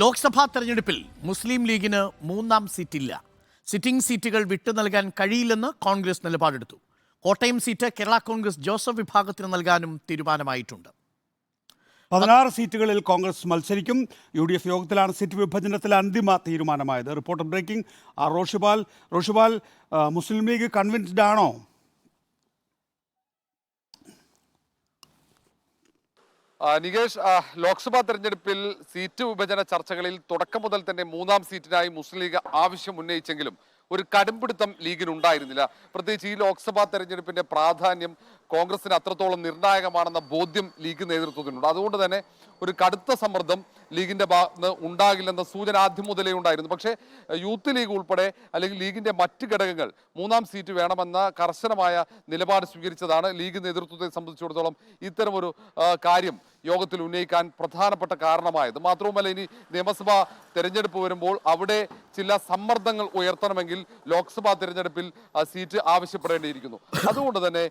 ലോക്സഭാ തെരഞ്ഞെടുപ്പിൽ മുസ്ലിം ലീഗിന് മൂന്നാം സീറ്റില്ല. സിറ്റിംഗ് സീറ്റുകൾ വിട്ടു നൽകാൻ കഴിയില്ലെന്ന് കോൺഗ്രസ് നിലപാടെടുത്തു. കോട്ടയം സീറ്റ് കേരള കോൺഗ്രസ് ജോസഫ് വിഭാഗത്തിന് നൽകാനും തീരുമാനമായിട്ടുണ്ട്. പതിനാറ് സീറ്റുകളിൽ കോൺഗ്രസ് മത്സരിക്കും. യു ഡി എഫ് യോഗത്തിലാണ് സീറ്റ് വിഭജനത്തിൽ അന്തിമ തീരുമാനമായത്. Reporter breaking Roshipal Roshipal Muslim League convinced ആണോ? നികേഷ് ലോക്സഭാ തെരഞ്ഞെടുപ്പിൽ സീറ്റ് വിഭജന ചർച്ചകളിൽ തുടക്കം മുതൽ തന്നെ മൂന്നാം സീറ്റിനായി മുസ്ലിം ലീഗ് ആവശ്യം ഉന്നയിച്ചെങ്കിലും ഒരു കടുംപിടുത്തം ലീഗിനുണ്ടായിരുന്നില്ല. പ്രത്യേകിച്ച് ഈ ലോക്സഭാ തെരഞ്ഞെടുപ്പിന്റെ പ്രാധാന്യം കോൺഗ്രസിന് അത്രത്തോളം നിർണായകമാണെന്ന ബോധ്യം ലീഗ് നേതൃത്വത്തിനുണ്ട്. അതുകൊണ്ട് തന്നെ ഒരു കടുത്ത സമ്മർദ്ദം ലീഗിന്റെ ഭാഗത്ത് ഉണ്ടാകില്ലെന്ന സൂചന ആദ്യം മുതലേ ഉണ്ടായിരുന്നു. പക്ഷേ യൂത്ത് ലീഗ് ഉൾപ്പെടെ അല്ലെങ്കിൽ ലീഗിന്റെ മറ്റ് ഘടകങ്ങൾ മൂന്നാം സീറ്റ് വേണമെന്ന കർശനമായ നിലപാട് സ്വീകരിച്ചതാണ് ലീഗ് നേതൃത്വത്തെ സംബന്ധിച്ചിടത്തോളം ഇത്തരമൊരു കാര്യം യോഗത്തിൽ ഉന്നയിക്കാൻ പ്രധാനപ്പെട്ട കാരണമായത്. മാത്രവുമല്ല ഇനി നിയമസഭാ തെരഞ്ഞെടുപ്പ് വരുമ്പോൾ അവിടെ ചില സമ്മർദ്ദങ്ങൾ ഉയർത്തണമെങ്കിൽ ലോക്സഭാ തെരഞ്ഞെടുപ്പിൽ സീറ്റ് ആവശ്യപ്പെടേണ്ടിയിരിക്കുന്നു. അതുകൊണ്ട് തന്നെ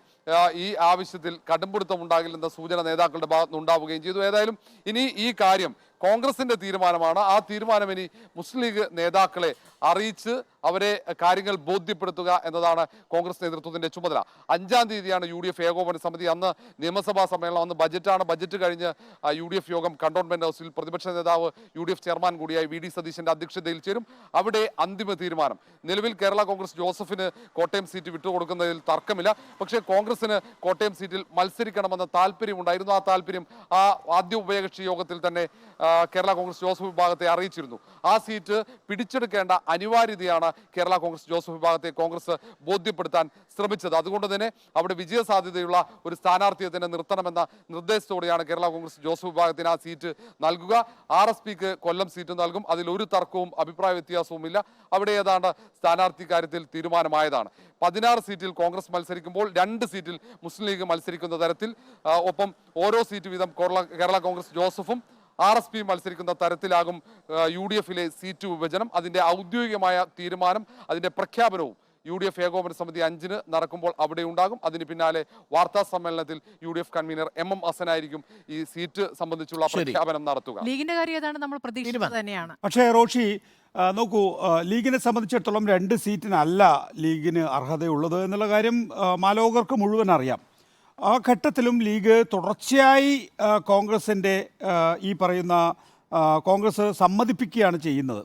ഈ ആവശ്യത്തിൽ കടുംപിടുത്തം ഉണ്ടാകില്ലെന്ന സൂചന നേതാക്കളുടെ ഭാഗത്തുനിന്ന് ഉണ്ടാവുകയും ചെയ്തു. ഏതായാലും ഇനി ഈ കാര്യം കോൺഗ്രസിന്റെ തീരുമാനമാണ്. ആ തീരുമാനം ഇനി മുസ്ലിം ലീഗ് നേതാക്കളെ അറിയിച്ച് അവരെ കാര്യങ്ങൾ ബോധ്യപ്പെടുത്തുക എന്നതാണ് കോൺഗ്രസ് നേതൃത്വത്തിന്റെ ചുമതല. അഞ്ചാം തീയതിയാണ് യു ഡി എഫ് ഏകോപന സമിതി. അന്ന് നിയമസഭാ സമ്മേളനം അന്ന് ബജറ്റാണ്. ബജറ്റ് കഴിഞ്ഞ് യു ഡി എഫ് യോഗം കണ്ടോൺമെന്റ് ഹൗസിൽ പ്രതിപക്ഷ നേതാവ് യു ഡി എഫ് ചെയർമാൻ കൂടിയായി വി ഡി സതീശന്റെ അധ്യക്ഷതയിൽ ചേരും. അവിടെ അന്തിമ തീരുമാനം. നിലവിൽ കേരള കോൺഗ്രസ് ജോസഫിന് കോട്ടയം സീറ്റ് വിട്ടുകൊടുക്കുന്നതിൽ തർക്കമില്ല. പക്ഷേ കോൺഗ്രസിന് കോട്ടയം സീറ്റിൽ മത്സരിക്കണമെന്ന താല്പര്യമുണ്ടായിരുന്നു. ആ താല്പര്യം ആ ആദ്യ ഉഭയകക്ഷി യോഗത്തിൽ തന്നെ കേരള കോൺഗ്രസ് ജോസഫ് വിഭാഗത്തെ അറിയിച്ചിരുന്നു. ആ സീറ്റ് പിടിച്ചെടുക്കേണ്ട അനിവാര്യതയാണ് കേരള കോൺഗ്രസ് ജോസഫ് വിഭാഗത്തെ കോൺഗ്രസ് ബോധ്യപ്പെടുത്താൻ ശ്രമിച്ചത്. അതുകൊണ്ട് തന്നെ അവിടെ വിജയ സാധ്യതയുള്ള ഒരു സ്ഥാനാർത്ഥിയെ തന്നെ നിർത്തണമെന്ന നിർദ്ദേശത്തോടെയാണ് കേരള കോൺഗ്രസ് ജോസഫ് വിഭാഗത്തിന് ആ സീറ്റ് നൽകുക. ആർ എസ് പിക്ക് കൊല്ലം സീറ്റ് നൽകും. അതിൽ ഒരു തർക്കവും അഭിപ്രായ വ്യത്യാസവും ഇല്ല അവിടെ ഏതാണ്ട് സ്ഥാനാർത്ഥി കാര്യത്തിൽ തീരുമാനമായതാണ്. പതിനാറ് സീറ്റിൽ കോൺഗ്രസ് മത്സരിക്കുമ്പോൾ രണ്ട് സീറ്റിൽ മുസ്ലിം ലീഗ് മത്സരിക്കുന്ന തരത്തിൽ ഒപ്പം ഓരോ സീറ്റ് വീതം കേരള- കോൺഗ്രസ് ജോസഫും ആർ എസ് പി മത്സരിക്കുന്ന തരത്തിലാകും യു ഡി എഫിലെ സീറ്റ് വിഭജനം. അതിന്റെ ഔദ്യോഗികമായ തീരുമാനം അതിന്റെ പ്രഖ്യാപനവും യു ഡി എഫ് ഏകോപന സമിതി അഞ്ചിന് നടക്കുമ്പോൾ അവിടെ ഉണ്ടാകും. അതിന് പിന്നാലെ വാർത്താ സമ്മേളനത്തിൽ U D F convener M M ഹസനായിരിക്കും ഈ സീറ്റ് സംബന്ധിച്ചുള്ള പ്രഖ്യാപനം നടത്തുക. ലീഗിന്റെ കാര്യം ഏതാണ് നമ്മൾ. തന്നെയാണ്. പക്ഷേ റോഷി നോക്കൂ ലീഗിനെ സംബന്ധിച്ചിടത്തോളം രണ്ട് സീറ്റിനല്ല ലീഗിന് അർഹതയുള്ളത് എന്നുള്ള കാര്യം മാലോകർക്ക് മുഴുവൻ അറിയാം. ആ ഘട്ടത്തിലും ലീഗ് തുടർച്ചയായി കോൺഗ്രസിന്റെ ഈ പറയുന്ന കോൺഗ്രസ് സമ്മതിപ്പിക്കുകയാണ് ചെയ്യുന്നത്.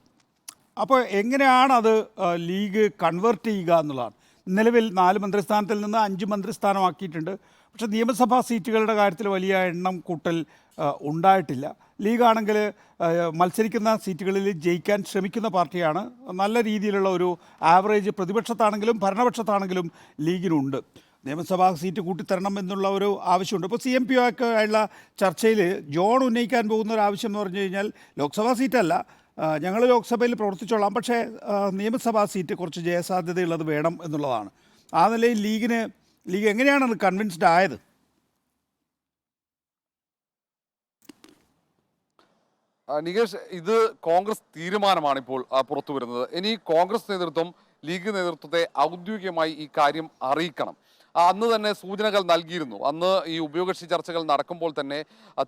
അപ്പോൾ എങ്ങനെയാണ് അത് ലീഗ് കൺവേർട്ട് ചെയ്യുക എന്നുള്ളതാണ്. നിലവിൽ നാല് മന്ത്രിസ്ഥാനത്തിൽ നിന്ന് അഞ്ച് മന്ത്രിസ്ഥാനമാക്കിയിട്ടുണ്ട്. പക്ഷേ നിയമസഭാ സീറ്റുകളുടെ കാര്യത്തിൽ വലിയ എണ്ണം കൂട്ടൽ ഉണ്ടായിട്ടില്ല. ലീഗാണെങ്കിൽ മത്സരിക്കുന്ന സീറ്റുകളിൽ ജയിക്കാൻ ശ്രമിക്കുന്ന പാർട്ടിയാണ്. നല്ല രീതിയിലുള്ള ഒരു ആവറേജ് പ്രതിപക്ഷത്താണെങ്കിലും ഭരണപക്ഷത്താണെങ്കിലും ലീഗിനുണ്ട്. നിയമസഭാ സീറ്റ് കൂട്ടിത്തരണം എന്നുള്ള ഒരു ആവശ്യമുണ്ട്. ഇപ്പോൾ സി എം പി ആയുള്ള ചർച്ചയിൽ ജോൺ ഉന്നയിക്കാൻ പോകുന്ന ഒരു ആവശ്യം എന്ന് പറഞ്ഞു കഴിഞ്ഞാൽ ലോക്സഭാ സീറ്റല്ല. ഞങ്ങൾ ലോക്സഭയിൽ പ്രവർത്തിച്ചോളാം. പക്ഷേ നിയമസഭാ സീറ്റ് കുറച്ച് ജയസാധ്യതയുള്ളത് വേണം എന്നുള്ളതാണ്. ആ നിലയിൽ ലീഗിന് ലീഗ് എങ്ങനെയാണ് അത് കൺവിൻസ്ഡ് ആയത്? നികേഷ് ഇത് കോൺഗ്രസ് തീരുമാനമാണ് ഇപ്പോൾ പുറത്തു വരുന്നത്. ഇനി കോൺഗ്രസ് നേതൃത്വം ലീഗ് നേതൃത്വത്തെ ഔദ്യോഗികമായി ഈ കാര്യം അറിയിക്കണം. അന്ന് തന്നെ സൂചനകൾ നൽകിയിരുന്നു. അന്ന് ഈ ഉഭയകക്ഷി ചർച്ചകൾ നടക്കുമ്പോൾ തന്നെ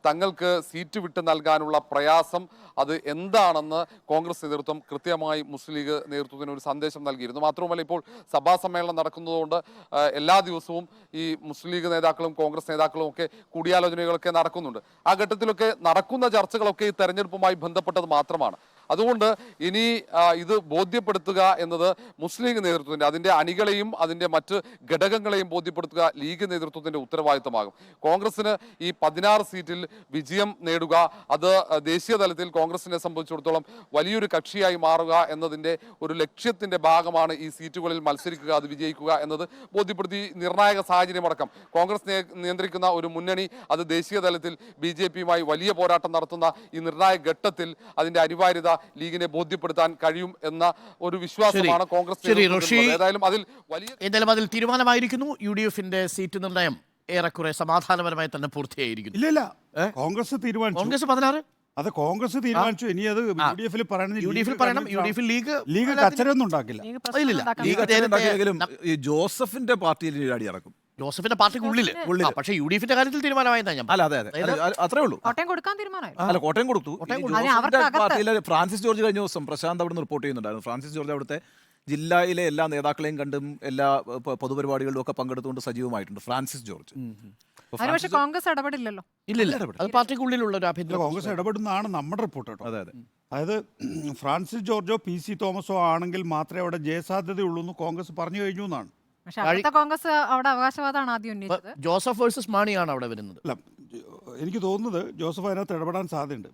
തങ്ങൾക്ക് സീറ്റ് വിട്ട് നൽകാനുള്ള പ്രയാസം അത് എന്താണെന്ന് കോൺഗ്രസ് നേതൃത്വം കൃത്യമായി മുസ്ലിം ലീഗ് നേതൃത്വത്തിന് ഒരു സന്ദേശം നൽകിയിരുന്നു. മാത്രവുമല്ല ഇപ്പോൾ സഭാ സമ്മേളനം നടക്കുന്നതുകൊണ്ട് എല്ലാ ദിവസവും ഈ മുസ്ലിം ലീഗ് നേതാക്കളും കോൺഗ്രസ് നേതാക്കളും ഒക്കെ കൂടിയാലോചനകളൊക്കെ നടക്കുന്നുണ്ട്. ആ ഘട്ടത്തിലൊക്കെ നടക്കുന്ന ചർച്ചകളൊക്കെ ഈ തെരഞ്ഞെടുപ്പുമായി ബന്ധപ്പെട്ടത് മാത്രമാണ്. അതുകൊണ്ട് ഇനി ഇത് ബോധ്യപ്പെടുത്തുക എന്നത് മുസ്ലിം ലീഗ് നേതൃത്വത്തിന്റെ അതിന്റെ അണികളെയും അതിന്റെ മറ്റ് ഘടകങ്ങളെയും ബോധ്യപ്പെടുത്തുക ലീഗ് നേതൃത്വത്തിന്റെ ഉത്തരവാദിത്തമാകും. കോൺഗ്രസിന് ഈ പതിനാറ് സീറ്റിൽ വിജയം നേടുക അത് ദേശീയ തലത്തിൽ കോൺഗ്രസിനെ സംബന്ധിച്ചിടത്തോളം വലിയൊരു കക്ഷിയായി മാറുക എന്നതിന്റെ ഒരു ലക്ഷ്യത്തിന്റെ ഭാഗമാണ് ഈ സീറ്റുകളിൽ മത്സരിക്കുക അത് വിജയിക്കുക എന്നത് ബോധ്യപ്പെടുത്തി നിർണായക സാഹചര്യമടക്കം. കോൺഗ്രസ് നിയന്ത്രിക്കുന്ന ഒരു മുന്നണി അത് ദേശീയ തലത്തിൽ ബി വലിയ പോരാട്ടം നടത്തുന്ന ഈ നിർണായക ഘട്ടത്തിൽ അതിന്റെ അനിവാര്യത ലീഗിനെ ബോധ്യപ്പെടുത്താൻ കഴിയും എന്ന ഒരു വിശ്വാസമാണ് കോൺഗ്രസ്. ഏതായാലും അതിൽ വലിയ എന്തായാലും അതിൽ തീരുമാനമായിരിക്കുന്നു. യു ഡി എഫിന്റെ സീറ്റ് നിർണയം ഏറെക്കുറെ സമാധാനപരമായി തന്നെ പൂർത്തിയായിരിക്കുന്നു. ഇല്ല ഇല്ല. കോൺഗ്രസ് തീരുമാനിച്ചു. കോൺഗ്രസ് പതിനാറ്? അത് കോൺഗ്രസ് തീരുമാനിച്ചു. ഇനി അത് യു ഡി എഫിൽ പറയണം യു ഡി എഫിൽ ലീഗ് പറയണം. യു ഡി എഫിൽ ലീഗ് ലീഗ് കച്ചരൊന്നും ഉണ്ടാക്കില്ല. ജോസഫിന്റെ പാർട്ടിയിൽ അടി ഇറക്കും ജോസഫിന്റെ പാർട്ടിക്ക് ഉള്ളിൽ. ഉള്ളിൽ പക്ഷേ യു ഡി എഫിന്റെ കാര്യത്തിൽ തീരുമാനമായെന്നാ ഞാൻ അല്ല അതെ അതെ. അത് അത്രേ ഉള്ളൂ. കോട്ടയം കൊടുക്കാൻ തീരുമാനമായി. അല്ല കോട്ടയം കൊടുത്തു. പാർട്ടിയിലെ ഫ്രാൻസിസ് ജോർജ് കഴിഞ്ഞ ദിവസം പ്രശാന്ത് അവിടെ നിന്ന് റിപ്പോർട്ട് ചെയ്യുന്നുണ്ടായിരുന്നു. ഫ്രാൻസിസ് ജോർജ് അവിടുത്തെ ജില്ലയിലെ എല്ലാ നേതാക്കളെയും കണ്ടും എല്ലാ പൊതുപരിപാടികളിലും ഒക്കെ പങ്കെടുത്തുകൊണ്ട് സജീവമായിട്ടുണ്ട് ഫ്രാൻസിസ് ജോർജ്. കോൺഗ്രസ് ഇടപെടില്ലല്ലോ. ഇല്ലില്ല. അത് പാർട്ടിക്കുള്ളിലുള്ള ഒരു ആഭ്യന്തര കോൺഗ്രസ് ഇടപെടുന്നതാണ് നമ്മുടെ റിപ്പോർട്ട് കേട്ടോ. അതെ അതെ. അതായത് ഫ്രാൻസിസ് ജോർജോ പി സി തോമസോ ആണെങ്കിൽ മാത്രമേ അവിടെ ജയസാധ്യതയുള്ളൂ എന്ന് കോൺഗ്രസ് പറഞ്ഞു കഴിഞ്ഞു എന്നാണ്. പക്ഷെ അവിടുത്തെ കോൺഗ്രസ് അവിടെ അവകാശവാദമാണ് ആദ്യം ഉന്നയിച്ചത്. ജോസഫ് വേഴ്സസ് മാണിയാണ് അവിടെ വരുന്നത്. അല്ല എനിക്ക് തോന്നുന്നത് ജോസഫ് അതിനകത്ത് ഇടപെടാൻ സാധ്യതയുണ്ട്.